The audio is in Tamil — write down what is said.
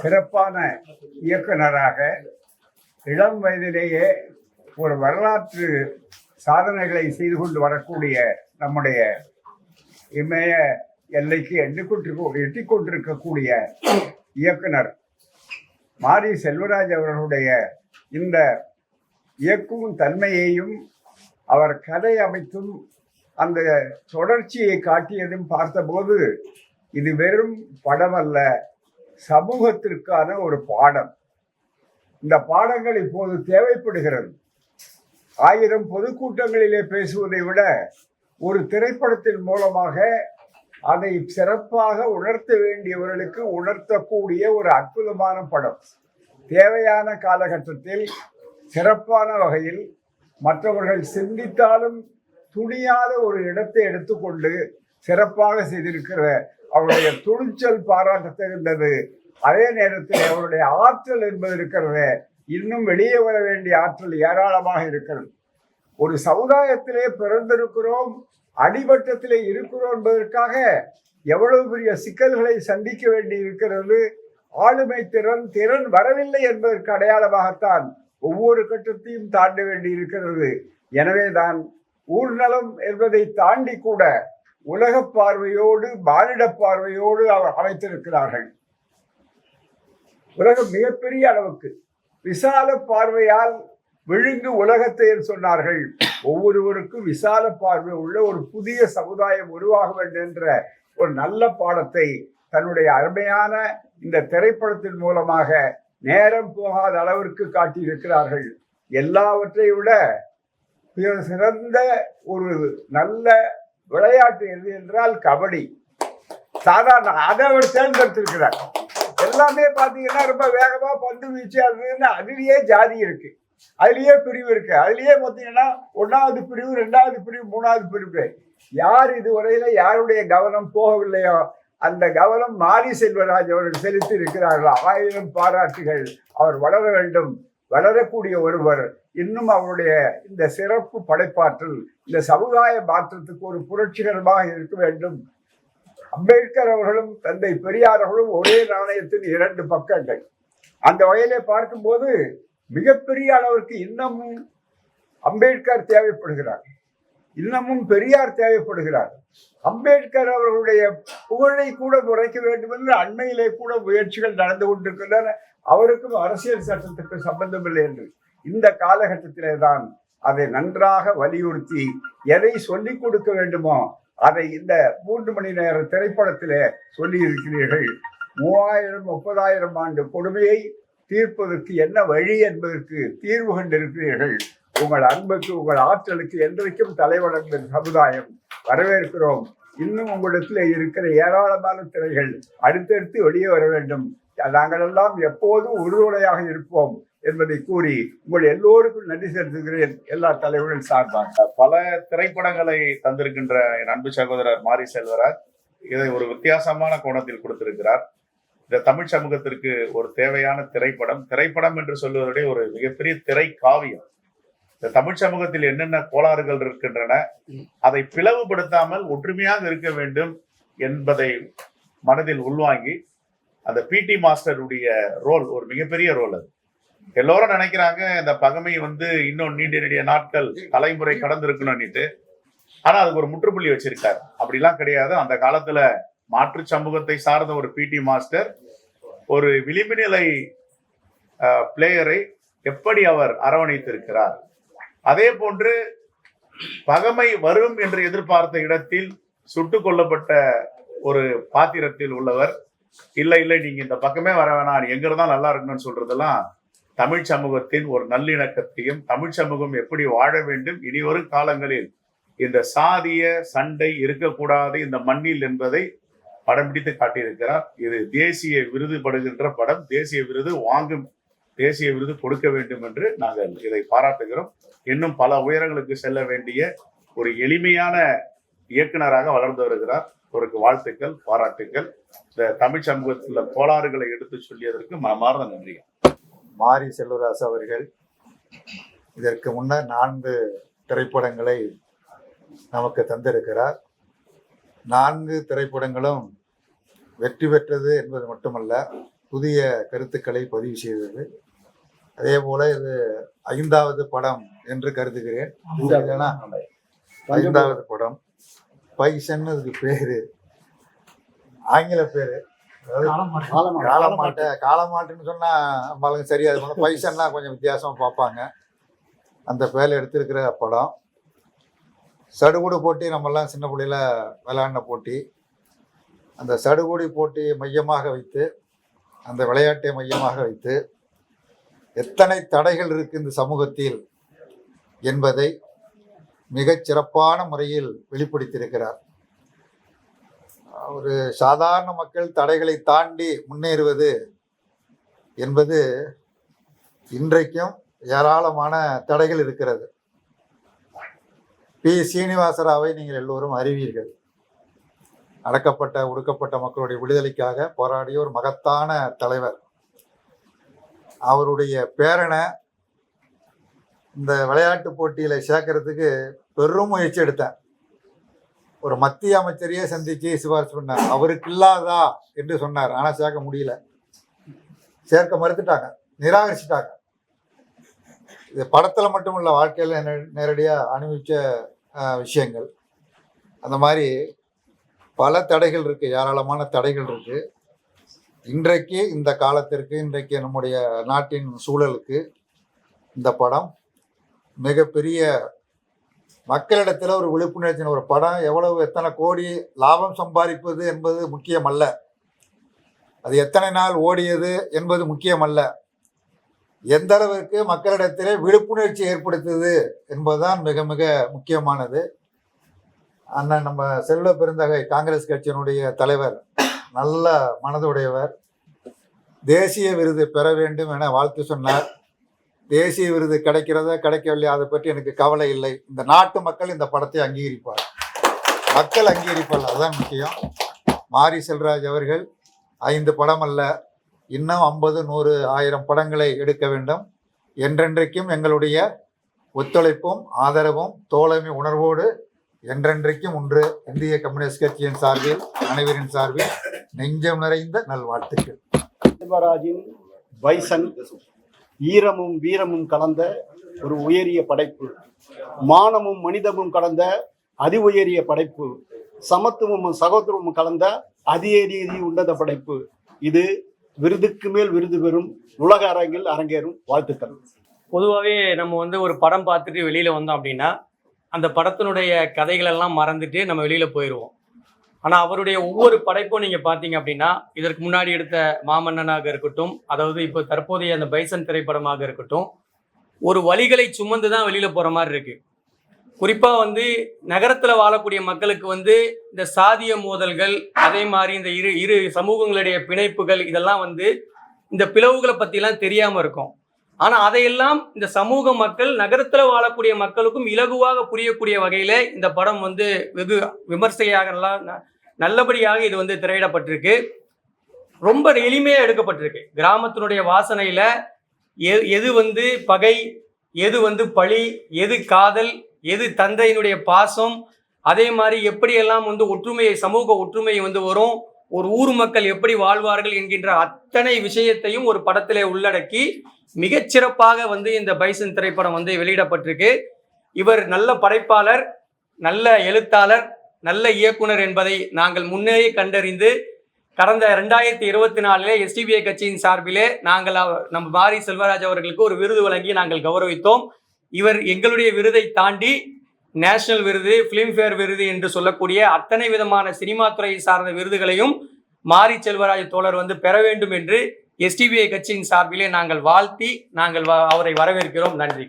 சிறப்பான இயக்குனராக இளம் வயதிலேயே ஒரு வரலாற்று சாதனைகளை செய்து கொண்டு வரக்கூடிய நம்முடைய இமய எல்லைக்கு எண்ணிக்கொண்டு எட்டிக் கொண்டிருக்கக்கூடிய இயக்குனர் மாரி செல்வராஜ் அவர்களுடைய இந்த இயக்கும் தன்மையையும் அவர் கதை அமைத்தும் அந்த தொடர்ச்சியை காட்டியதும் பார்த்தபோது இது வெறும் படம் அல்ல சமூகத்திற்கான ஒரு பாடம். இந்த பாடங்கள் இப்போது தேவைப்படுகிறது. ஆயிரம் பொதுக்கூட்டங்களிலே பேசுவதை விட ஒரு திரைப்படத்தின் மூலமாக அதை சிறப்பாக உணர்த்த வேண்டியவர்களுக்கு உணர்த்தக்கூடிய ஒரு அற்புதமான படம். தேவையான காலகட்டத்தில் சிறப்பான வகையில் மற்றவர்கள் சிந்தித்தாலும் துணியாத ஒரு இடத்தை எடுத்துக்கொண்டு சிறப்பாக செய்திருக்கிற அவருடைய துணிச்சல் பாராட்ட தகுந்தது அதே நேரத்தில் அவருடைய ஆற்றல் என்பது இருக்கிறது. இன்னும் வெளியே வர வேண்டிய ஆற்றல் ஏராளமாக இருக்கிறது. ஒரு சமுதாயத்திலே பிறந்திருக்கிறோம் அடிமட்டத்திலே இருக்கிறோம் என்பதற்காக எவ்வளவு பெரிய சிக்கல்களை சந்திக்க வேண்டி இருக்கிறது ஆளுமை திறன் திறன் வரவில்லை என்பதற்கு அடையாளமாகத்தான் ஒவ்வொரு கட்டத்தையும் தாண்ட வேண்டி இருக்கிறது எனவேதான் ஊர்நலம் என்பதை தாண்டி கூட உலக பார்வையோடு மானிட பார்வையோடு அவர் அமைத்திருக்கிறார்கள். உலகம் மிகப்பெரிய அளவுக்கு விசால பார்வையால் விழுங்கு உலகத்தை என்று சொன்னார்கள். ஒவ்வொருவருக்கும் விசால பார்வை உள்ள ஒரு புதிய சமுதாயம் உருவாக வேண்டும் என்ற ஒரு நல்ல பாடத்தை தன்னுடைய அருமையான இந்த திரைப்படத்தின் மூலமாக நேரம் போகாத அளவிற்கு காட்டியிருக்கிறார்கள். எல்லாவற்றை விட மிக சிறந்த ஒரு நல்ல விளையாட்டு எது என்றால் கபடி. சாதாரண அதை அவர் தேர்ந்தெடுத்திருக்கிறார். எல்லாமே பார்த்தீங்கன்னா ரொம்ப வேகமாக பந்து வீச்சு அதுன்னு அதுலேயே ஜாதி இருக்கு. அதுலேயே பிரிவு இருக்கு. அதுலேயே பார்த்தீங்கன்னா ஒன்றாவது பிரிவு ரெண்டாவது பிரிவு மூணாவது பிரிவு. யார் இதுவரையில யாருடைய கவனம் போகவில்லையோ அந்த கவனம் மாரி செல்வராஜ் அவர்கள் செலுத்தி இருக்கிறார்கள்? ஆயிரம் பாராட்டுகள். அவர் வளர வேண்டும். வளரக்கூடிய ஒருவர். இன்னும் அவருடைய இந்த சிறப்பு படைப்பாற்றல் இந்த சமுதாய மாற்றத்துக்கு ஒரு புரட்சிகரமாக இருக்க வேண்டும். அம்பேத்கர் அவர்களும் தந்தை பெரியார் அவர்களும் ஒரே நாணயத்தின் இரண்டு பக்கங்கள். அந்த வகையிலே பார்க்கும்போது மிகப்பெரிய அளவிற்கு இன்னமும் அம்பேத்கர் தேவைப்படுகிறார். இன்னமும் பெரியார் தேவைப்படுகிறார். அம்பேத்கர் அவர்களுடைய புகழை கூட குறைக்க வேண்டும் என்று அண்மையிலே கூட முயற்சிகள் நடந்து கொண்டிருக்கின்றன. அவருக்கும் அரசியல் சட்டத்துக்கு சம்பந்தமில்லை என்று. இந்த காலகட்டத்திலே தான் அதை நன்றாக வலியுறுத்தி எதை சொல்லிக் கொடுக்க வேண்டுமோ அதை இந்த மூன்று மணி நேர திரைப்படத்திலே சொல்லி இருக்கிறீர்கள் மூவாயிரம் முப்பதாயிரம் ஆண்டு கொடுமையை தீர்ப்பதற்கு என்ன வழி என்பதற்கு தீர்வு கண்டிருக்கிறீர்கள். உங்கள் அன்புக்கு உங்கள் ஆற்றலுக்கு என்றைக்கும் தலைவணங்கும் சமுதாயம் வரவேற்கிறோம். இன்னும் உங்களிடத்தில் இருக்கிற ஏராளமான திரைகள் அடுத்தடுத்து வெளியே வர வேண்டும். நாங்கள் எல்லாம் எப்போதும் உறுதுணையாக இருப்போம். என்பதை கூறி உங்கள் எல்லோருக்கும் நன்றி செலுத்துகிறேன் எல்லா தலைவர்கள் சார்பாக. பல திரைப்படங்களை தந்திருக்கின்ற என் அன்பு சகோதரர் மாரி செல்வராஜ் இதை ஒரு வித்தியாசமான கோணத்தில் கொடுத்திருக்கிறார். இந்த தமிழ் சமூகத்திற்கு ஒரு தேவையான திரைப்படம் திரைப்படம் என்று சொல்வதை ஒரு மிகப்பெரிய திரை காவியம் இந்த தமிழ் சமூகத்தில் என்னென்ன கோளாறுகள் இருக்கின்றன அதை பிளவுபடுத்தாமல் ஒற்றுமையாக இருக்க வேண்டும் என்பதை மனதில் உள்வாங்கி அந்த பிடி மாஸ்டருடைய ரோல் ஒரு மிகப்பெரிய ரோல் அது. எல்லோரும் நினைக்கிறாங்க இந்த பகமை வந்து இன்னும் நீண்ட நெடிய நாட்கள் தலைமுறை கடந்து இருக்கணும்னுட்டு ஆனா அதுக்கு ஒரு முற்றுப்புள்ளி வச்சிருக்காரு. அப்படிலாம் கிடையாது. அந்த காலத்துல மாற்று சமூகத்தை சார்ந்த ஒரு பிடி மாஸ்டர் ஒரு விளிம்பு நிலை பிளேயரை எப்படி அவர் அரவணைத்திருக்கிறார்? அதே போன்று பகமை வரும் என்று எதிர்பார்த்த இடத்தில் சுட்டுக் கொல்லப்பட்ட ஒரு பாத்திரத்தில் உள்ளவர் இல்ல இல்ல நீங்க இந்த பக்கமே வர வேணாம். எங்க இருந்தா நல்லா இருக்கணும்னு சொல்றதெல்லாம் தமிழ் சமூகத்தின் ஒரு நல்லிணக்கத்தையும் தமிழ் சமூகம் எப்படி வாழ வேண்டும் இனி வரும் காலங்களில் இந்த சாதிய சண்டை இருக்கக்கூடாது இந்த மண்ணில் என்பதை படம் பிடித்து காட்டியிருக்கிறார். இது தேசிய விருது படுகின்ற படம். தேசிய விருது வாங்கும் தேசிய விருது கொடுக்க வேண்டும் என்று நாங்கள் இதை பாராட்டுகிறோம். இன்னும் பல உயரங்களுக்கு செல்ல வேண்டிய ஒரு எளிமையான இயக்குனராக வளர்ந்து வருகிறார். அவருக்கு வாழ்த்துக்கள் பாராட்டுக்கள். இந்த தமிழ் சமூகத்தில் உள்ள கோளாறுகளை எடுத்து சொல்லியதற்கு மனமார்ந்த நன்றி மாரி செல்வராசு அவர்கள். இதற்கு முன்னர் நான்கு திரைப்படங்களை நமக்கு தந்திருக்கிறார். நான்கு திரைப்படங்களும் வெற்றி பெற்றது என்பது மட்டுமல்ல புதிய கருத்துக்களை பதிவு செய்தது. அதே போல இது ஐந்தாவது படம் என்று கருதுகிறேன். ஐந்தாவது படம். பைசன் அதுக்கு பேரு. ஆங்கில பேரு. காலமாட்டை காலமாட்டுன்னு சொன்னா நம்மளுக்கு சரியா இருக்கும். பைசன்னா கொஞ்சம் வித்தியாசமா பார்ப்பாங்க. அந்த பேர்ல எடுத்திருக்கிற படம். சடுகுடு போட்டி நம்மெல்லாம் சின்ன பிள்ளையில விளையாடின போட்டி. அந்த சடுகுடி போட்டியை மையமாக வைத்து அந்த விளையாட்டை மையமாக வைத்து எத்தனை தடைகள் இருக்கு இந்த சமூகத்தில் என்பதை மிகச் சிறப்பான முறையில் வெளிப்படுத்தியிருக்கிறார். ஒரு சாதாரண மக்கள் தடைகளை தாண்டி முன்னேறுவது என்பது இன்றைக்கும் ஏராளமான தடைகள் இருக்கிறது. பி. சீனிவாசராவை நீங்கள் எல்லோரும் அறிவீர்கள். அடக்கப்பட்ட ஒடுக்கப்பட்ட மக்களுடைய விடுதலைக்காக போராடிய ஒரு மகத்தான தலைவர். அவருடைய பேரனை இந்த விளையாட்டு போட்டியில் சேர்க்கறதுக்கு பெரும் முயற்சி எடுத்தேன். ஒரு மத்திய அமைச்சரையே சந்தித்து சிபாரிசு பண்ணார். அவருக்கு இல்லாதா என்று சொன்னார். ஆனால் சேர்க்க முடியல. சேர்க்க மறுத்துட்டாங்க. நிராகரிச்சுட்டாங்க. இது படத்தில் மட்டும் இல்லை வாழ்க்கையில் நே- நேரடியா விஷயங்கள். அந்த மாதிரி பல தடைகள் இருக்குது ஏராளமான தடைகள் இருக்குது இன்றைக்கு இந்த காலத்திற்கு இன்றைக்கு நம்முடைய நாட்டின் சூழலுக்கு இந்த படம் மிகப்பெரிய மக்களிடத்தில் ஒரு விழிப்புணர்ச்சி ஒரு படம் எவ்வளவு எத்தனை கோடி லாபம் சம்பாதிப்பது என்பது முக்கியமல்ல. அது எத்தனை நாள் ஓடியது என்பது முக்கியமல்ல. எந்த அளவிற்கு மக்களிடத்திலே விழிப்புணர்ச்சி ஏற்படுத்துது என்பதுதான் மிக மிக முக்கியமானது. அண்ணன் நம்ம செல்வ பெருந்தகை காங்கிரஸ் கட்சியினுடைய தலைவர் நல்ல மனதுடையவர் தேசிய விருது பெற வேண்டும் என வாழ்த்து சொன்னார். தேசிய விருது கிடைக்கிறதா கிடைக்கவில்லையா அதை பற்றி எனக்கு கவலை இல்லை. இந்த நாட்டு மக்கள் இந்த படத்தை அங்கீகரிப்பார் மக்கள் அங்கீகரிப்பார் அதுதான் முக்கியம். மாரி செல்வராஜ் அவர்கள் ஐந்து படம் அல்ல இன்னும் ஐம்பது நூறு ஆயிரம் படங்களை எடுக்க வேண்டும். என்றென்றைக்கும் எங்களுடைய ஒத்துழைப்பும் ஆதரவும் தோழமை உணர்வோடு என்றென்றைக்கும் ஒன்று இந்திய கம்யூனிஸ்ட் கட்சியின் சார்பில் அனைவரின் சார்பில் நெஞ்சம் நிறைந்த நல்வாழ்த்துக்கள். செல்வராஜின் பைசன் ஈரமும் வீரமும் கலந்த ஒரு உயரிய படைப்பு மானமும் மனிதமும் கலந்த அதி உயரிய படைப்பு சமத்துவமும் சகோதரமும் கலந்த அதியேறிய உன்னத படைப்பு. இது விருதுக்கு மேல் விருது பெறும் உலக அரங்கில் அரங்கேறும் வாழ்த்துக்கள். பொதுவாகவே நம்ம வந்து ஒரு படம் பார்த்துட்டு வெளியில் வந்தோம் அப்படின்னா அந்த படத்தினுடைய கதைகளெல்லாம் மறந்துட்டு நம்ம வெளியில் போயிடுவோம் ஆனால் அவருடைய ஒவ்வொரு படைப்பும் நீங்கள் பார்த்தீங்க அப்படின்னா இதற்கு முன்னாடி எடுத்த மாமன்னனாக இருக்கட்டும் அதாவது இப்போ தற்போதைய அந்த பைசன் திரைப்படமாக இருக்கட்டும் ஒரு வழிகளை சுமந்து தான் வெளியில் போகிற மாதிரி இருக்குது குறிப்பாக வந்து நகரத்தில் வாழக்கூடிய மக்களுக்கு வந்து இந்த சாதிய மோதல்கள் அதே மாதிரி இந்த இரு இரு சமூகங்களுடைய பிணைப்புகள் இதெல்லாம் வந்து இந்த பிளவுகளை பற்றிலாம் தெரியாமல் இருக்கும். ஆனா அதையெல்லாம் இந்த சமூக மக்கள் நகரத்துல வாழக்கூடிய மக்களுக்கும் இலகுவாக புரியக்கூடிய வகையில இந்த படம் வந்து வெகு விமர்சையாக நல்லா ந- நல்லபடியாக இது வந்து திரையிடப்பட்டிருக்கு. ரொம்ப எளிமையா எடுக்கப்பட்டிருக்கு. கிராமத்தினுடைய வாசனையில எ- எது வந்து பகை எது வந்து பழி எது காதல் எது தந்தையினுடைய பாசம் அதே மாதிரி எப்படியெல்லாம் வந்து ஒற்றுமையை சமூக ஒற்றுமை வந்து வரும் ஒரு ஊர் மக்கள் எப்படி வாழ்வார்கள் என்கின்ற அத்தனை விஷயத்தையும் ஒரு படத்திலே உள்ளடக்கி மிகச்சிறப்பாக வந்து இந்த பைசன் திரைப்படம் வந்து வெளியிடப்பட்டிருக்கு. இவர் நல்ல படைப்பாளர் நல்ல எழுத்தாளர் நல்ல இயக்குனர் என்பதை நாங்கள் முன்னரே கண்டறிந்து கடந்த ரெண்டாயிரத்தி இருபத்தி நாலிலே எஸ்டிபிஐ கட்சியின் சார்பிலே நாங்கள் அவ- நம்ம மாரி செல்வராஜ் அவர்களுக்கு ஒரு விருது வழங்கி நாங்கள் கௌரவித்தோம். இவர் எங்களுடைய விருதை தாண்டி நேஷனல் விருது ஃபிலிம்ஃபேர் விருது என்று சொல்லக்கூடிய அத்தனை விதமான சினிமா துறையை சார்ந்த விருதுகளையும் மாரி செல்வராஜ் தோழர் வந்து பெற வேண்டும் என்று எஸ்டிபிஐ கட்சியின் சார்பிலே நாங்கள் வாழ்த்தி நாங்கள் வ- அவரை வரவேற்கிறோம். நன்றி.